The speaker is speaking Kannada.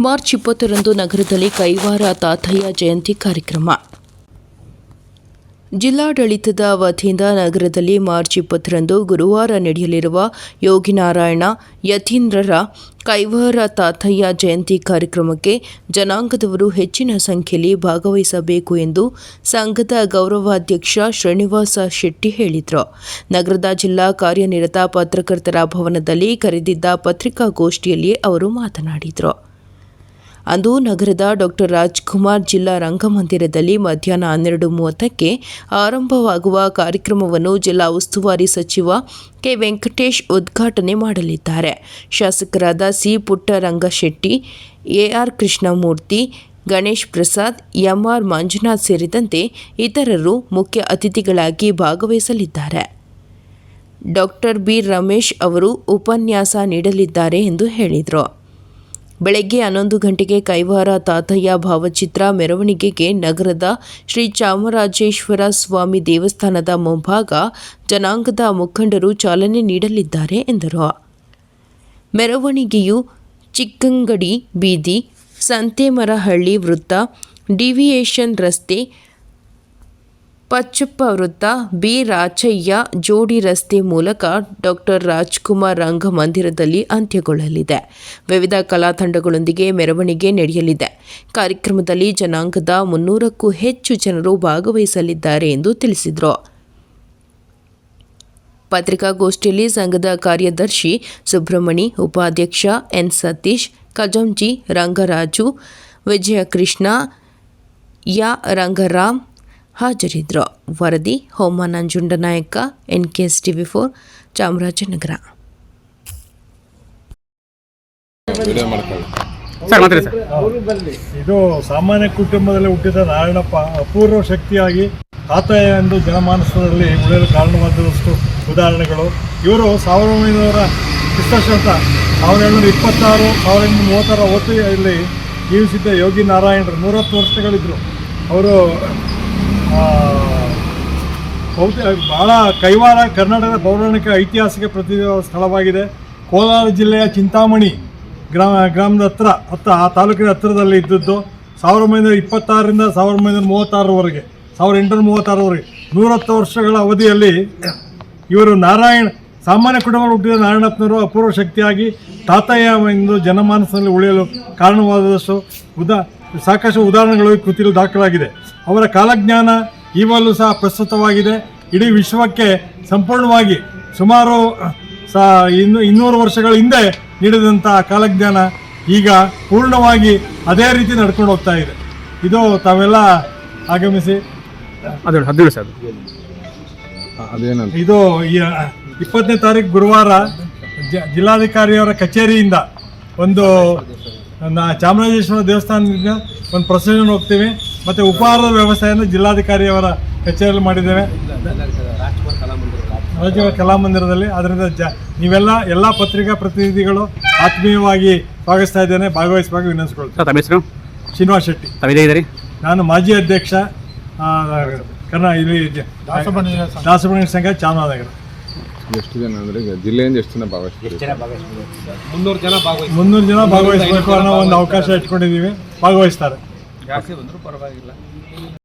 ಮಾರ್ಚ್ ಇಪ್ಪತ್ತರಂದು ನಗರದಲ್ಲಿ ಕೈವಾರ ತಾತಯ್ಯ ಜಯಂತಿ ಕಾರ್ಯಕ್ರಮ. ಜಿಲ್ಲಾಡಳಿತದ ವತಿಯಿಂದ ನಗರದಲ್ಲಿ ಮಾರ್ಚ್ ಇಪ್ಪತ್ತರಂದು ಗುರುವಾರ ನಡೆಯಲಿರುವ ಯೋಗಿನಾರಾಯಣ ಯತೀಂದ್ರರ ಕೈವಾರ ತಾತಯ್ಯ ಜಯಂತಿ ಕಾರ್ಯಕ್ರಮಕ್ಕೆ ಜನಾಂಗದವರು ಹೆಚ್ಚಿನ ಸಂಖ್ಯೆಯಲ್ಲಿ ಭಾಗವಹಿಸಬೇಕು ಎಂದು ಸಂಘದ ಗೌರವಾಧ್ಯಕ್ಷ ಶ್ರೀನಿವಾಸ ಶೆಟ್ಟಿ ಹೇಳಿದರು. ನಗರದ ಜಿಲ್ಲಾ ಕಾರ್ಯನಿರತ ಪತ್ರಕರ್ತರ ಭವನದಲ್ಲಿ ಕರೆದಿದ್ದ ಪತ್ರಿಕಾಗೋಷ್ಠಿಯಲ್ಲಿ ಅವರು ಮಾತನಾಡಿದರು. ಅಂದು ನಗರದ ಡಾಕ್ಟರ್ ರಾಜ್ಕುಮಾರ್ ಜಿಲ್ಲಾ ರಂಗಮಂದಿರದಲ್ಲಿ ಮಧ್ಯಾಹ್ನ ಹನ್ನೆರಡು ಮೂವತ್ತಕ್ಕೆ ಆರಂಭವಾಗುವ ಕಾರ್ಯಕ್ರಮವನ್ನು ಜಿಲ್ಲಾ ಉಸ್ತುವಾರಿ ಸಚಿವ ಕೆ ವೆಂಕಟೇಶ್ ಉದ್ಘಾಟನೆ ಮಾಡಲಿದ್ದಾರೆ. ಶಾಸಕರಾದ C Puttarangashetty, AR Krishnamurthy, Ganesh Prasad, MR Manjunath ಸೇರಿದಂತೆ ಇತರರು ಮುಖ್ಯ ಅತಿಥಿಗಳಾಗಿ ಭಾಗವಹಿಸಲಿದ್ದಾರೆ. ಡಾಕ್ಟರ್ ಬಿ ರಮೇಶ್ ಅವರು ಉಪನ್ಯಾಸ ನೀಡಲಿದ್ದಾರೆ ಎಂದು ಹೇಳಿದರು. ಬೆಳಗ್ಗೆ ಹನ್ನೊಂದು ಗಂಟೆಗೆ ಕೈವಾರ ತಾತಯ್ಯ ಭಾವಚಿತ್ರ ಮೆರವಣಿಗೆಗೆ ನಗರದ ಶ್ರೀ ಚಾಮರಾಜೇಶ್ವರ ಸ್ವಾಮಿ ದೇವಸ್ಥಾನದ ಮುಂಭಾಗ ಜನಾಂಗದ ಮುಖಂಡರು ಚಾಲನೆ ನೀಡಲಿದ್ದಾರೆ ಎಂದರು. ಮೆರವಣಿಗೆಯು ಚಿಕ್ಕಂಗಡಿ ಬೀದಿ, ಸಂತೇಮರಹಳ್ಳಿ ವೃತ್ತ, ಡಿವಿಯೇಷನ್ ರಸ್ತೆ ಪಚ್ಚಪ್ಪ ವೃತ್ತ ಬಿ. ರಾಚಯ್ಯ ಜೋಡಿ ರಸ್ತೆ ಮೂಲಕ ಡಾಕ್ಟರ್ ರಾಜ್ಕುಮಾರ್ ರಂಗಮಂದಿರದಲ್ಲಿ ಅಂತ್ಯಗೊಳ್ಳಲಿದೆ. ವಿವಿಧ ಕಲಾ ತಂಡಗಳೊಂದಿಗೆ ಮೆರವಣಿಗೆ ನಡೆಯಲಿದೆ. ಕಾರ್ಯಕ್ರಮದಲ್ಲಿ ಜನಾಂಗದ ಮುನ್ನೂರಕ್ಕೂ ಹೆಚ್ಚು ಜನರು ಭಾಗವಹಿಸಲಿದ್ದಾರೆ ಎಂದು ತಿಳಿಸಿದರು. ಪತ್ರಿಕಾಗೋಷ್ಠಿಯಲ್ಲಿ ಸಂಘದ ಕಾರ್ಯದರ್ಶಿ ಸುಬ್ರಹ್ಮಣಿ, ಉಪಾಧ್ಯಕ್ಷ ಎನ್. ಸತೀಶ್ ಕಜಂಜಿ ರಂಗರಾಜು, ವಿಜಯಕೃಷ್ಣ, ಯಾ. ರಂಗರಾಮ್ ಹಾಜರಿದ್ದರು ವರದಿ ಹೋಮ Nanjundanayaka N K S TV four Chamarajanagar. ಇದು ಸಾಮಾನ್ಯ ಕುಟುಂಬದಲ್ಲಿ ಹುಟ್ಟಿದ ನಾರಾಯಣಪ್ಪ ಅಪೂರ್ವ ಶಕ್ತಿಯಾಗಿ ಆತ ಎಂದು ಜನಮಾನಸದಲ್ಲಿ ಉಳಿಯಲು ಕಾರಣವಾದಷ್ಟು ಉದಾಹರಣೆಗಳು. ಇವರು ಸಾವಿರದ ಒಂಬೈನೂರ ಕ್ರಿಸ್ತಶತ ಸಾವಿರದ ಏಳ್ನೂರ ಇಪ್ಪತ್ತಾರು ಸಾವಿರದ ಎಂಟುನೂರ ಮೂವತ್ತರ ಹೊತ್ತಿಗೆ ಇಲ್ಲಿ ಜೀವಿಸಿದ್ದ ಯೋಗಿ ನಾರಾಯಣರು ನೂರತ್ತು ವರ್ಷಗಳಿದ್ದರು ಅವರು ಬಹುತೇ- ಬಹಳ ಕೈವಾರ ಕರ್ನಾಟಕದ ಪೌರಾಣಿಕ ಐತಿಹಾಸಿಕ ಪ್ರತಿ ಸ್ಥಳವಾಗಿದೆ. ಕೋಲಾರ ಜಿಲ್ಲೆಯ ಚಿಂತಾಮಣಿ ಗ್ರಾಮ ಗ್ರಾಮದ ಹತ್ರ ಹತ್ತ ಆ ತಾಲೂಕಿನ ಹತ್ತಿರದಲ್ಲಿ ಇದ್ದದ್ದು ಸಾವಿರದ ಒಂಬೈನೂರ ಇಪ್ಪತ್ತಾರರಿಂದ ಸಾವಿರದ ಒಂಬೈನೂರ ಮೂವತ್ತಾರರವರೆಗೆ ಸಾವಿರದ ಎಂಟುನೂರ ಮೂವತ್ತಾರವರೆಗೆ ನೂರತ್ತು ವರ್ಷಗಳ ಅವಧಿಯಲ್ಲಿ ಇವರು ನಾರಾಯಣ, ಸಾಮಾನ್ಯ ಕುಟುಂಬದಲ್ಲಿ ಹುಟ್ಟಿದ ನಾರಾಯಣಪ್ಪನವರು ಅಪೂರ್ವ ಶಕ್ತಿಯಾಗಿ ತಾತಯ್ಯ ಎಂದು ಜನಮಾನಸದಲ್ಲಿ ಉಳಿಯಲು ಕಾರಣವಾದಷ್ಟು ಉದಾ, ಸಾಕಷ್ಟು ಉದಾಹರಣೆಗಳು ಕೃತಿಯಲ್ಲಿ ದಾಖಲಾಗಿದೆ. ಅವರ ಕಾಲಜ್ಞಾನ ಈವಲ್ಲೂ ಸಹ ಪ್ರಸ್ತುತವಾಗಿದೆ. ಇಡೀ ವಿಶ್ವಕ್ಕೆ ಸಂಪೂರ್ಣವಾಗಿ ಸುಮಾರು ಸಾ ಇನ್ನು ಇನ್ನೂರು ವರ್ಷಗಳ ಹಿಂದೆ ನೀಡಿದಂಥ ಕಾಲಜ್ಞಾನ ಈಗ ಪೂರ್ಣವಾಗಿ ಅದೇ ರೀತಿ ನಡ್ಕೊಂಡು ಹೋಗ್ತಾ ಇದೆ. ಇದು ತಾವೆಲ್ಲ ಆಗಮಿಸಿ. ಅದು ಹದಿನೇಳು ಸರ್. ಅದೇನಂತ? ಇದು ಈ ಇಪ್ಪತ್ತನೇ ತಾರೀಕು ಗುರುವಾರ ಜಿಲ್ಲಾಧಿಕಾರಿಯವರ ಕಚೇರಿಯಿಂದ ಒಂದು ನಾ- ಚಾಮರಾಜೇಶ್ವರ ದೇವಸ್ಥಾನದಿಂದ ಒಂದು ಪ್ರೊಸೆಷನ್ ಹೋಗ್ತೀವಿ. ಮತ್ತು ಉಪಹಾರದ ವ್ಯವಸ್ಥೆಯನ್ನು ಜಿಲ್ಲಾಧಿಕಾರಿಯವರ ಕಚೇರಿಯಲ್ಲಿ ಮಾಡಿದ್ದೇವೆ. ರಾಜೀವ ಕಲಾಮಂದಿರದಲ್ಲಿ ಅದರಿಂದ ಜ ನೀವೆಲ್ಲ ಎಲ್ಲ ಪತ್ರಿಕಾ ಪ್ರತಿನಿಧಿಗಳು ಆತ್ಮೀಯವಾಗಿ ಸ್ವಾಗತಿಸ್ತಾ ಇದ್ದೇನೆ. ಭಾಗವಹಿಸುವಾಗ ವಿನಂತಿಸ್ಕೊಳ್ತೇನೆ. ತಮ್ಮ ಹೆಸರು? ಶ್ರೀನಿವಾಸ್ ಶೆಟ್ಟಿ. ತಮಿದೇ ಇದ್ದೀರಿ? ನಾನು ಮಾಜಿ ಅಧ್ಯಕ್ಷ ಕನ್ನಡ ಕರ್ನಾ ಇಲ್ಲಿ ದಾಸಮಣಿ ಸಂಘ. ಚಾಮರಾಜನಗರ. ಎಷ್ಟು ಜನ ಅಂದರೆ ಜಿಲ್ಲೆಯಿಂದ ಎಷ್ಟು ಜನ ಭಾಗವಹಿಸ್ತಾರೆ? ಮುನ್ನೂರು ಜನ ಭಾಗವಹಿಸಬೇಕು ಅನ್ನೋ ಒಂದು ಅವಕಾಶ ಇಟ್ಕೊಂಡಿದ್ದೀವಿ. ಭಾಗವಹಿಸ್ತಾರೆ. ಜಾಸ್ತಿ ಬಂದರೂ ಪರವಾಗಿಲ್ಲ.